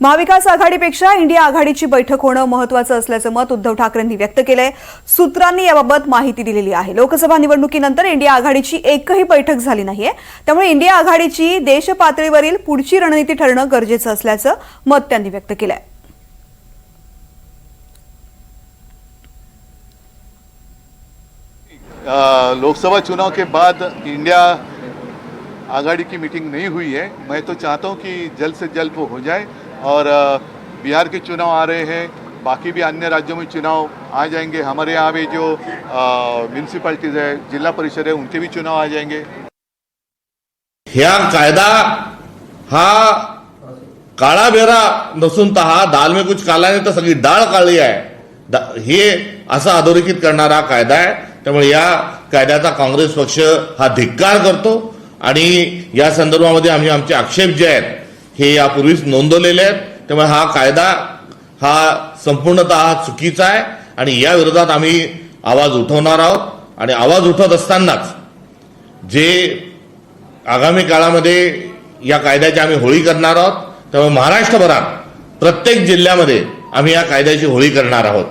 महाविकास आघाडीपेक्षा India आघाडीची बैठक होणं महत्वाचं असल्याचं मत उद्धव ठाकरेंनी व्यक्त केलंय. सूत्रांनी याबाबत माहिती दिलेली आहे. लोकसभा निवडणुकीनंतर इंडिया आघाडीची एकही बैठक झाली नाहीये. त्यामुळे इंडिया आघाडीची देश पातळीवरील पुढची रणनीती ठरणं गरजेचं असल्याचं मत त्यांनी व्यक्त केलंय. लोकसभा चुनाव के बाद इंडिया आघाड़ी की मीटिंग नहीं हुई है। मैं तो चाहता हूं कि जल्द से जल्द वो हो जाए। और बिहार के चुनाव आ रहे हैं बाकी भी अन्य राज्यों में चुनाव आ जाएंगे। हमारे यहाँ भी जो म्यूनसिपैलिटीज़ है जिला परिषद है उनके भी चुनाव आ जाएंगे। ह्या कायदा हा काळा बेरा नसून तर हा दाल में कुछ काला नाही तर सगळी डाळ काळी आहे। दा- हे असा अधोरेखित करणारा कायदा आहे त्यामुळे या कायद्याचा काँग्रेस पक्ष हा धिक्कार करतो आणि या संदर्भामध्ये आम्ही आमचे आक्षेप जे आहेत हे यापूर्वीच नोंदवलेले आहेत. त्यामुळे हा कायदा हा संपूर्णतः चुकीचा आहे आणि या विरोधात आम्ही आवाज उठवणार आहोत. आणि आवाज उठवत असतानाच जे आगामी काळामध्ये या कायद्याची आम्ही होळी करणार आहोत त्यामुळे महाराष्ट्रभरात प्रत्येक जिल्ह्यामध्ये आम्ही या कायद्याची होळी करणार आहोत.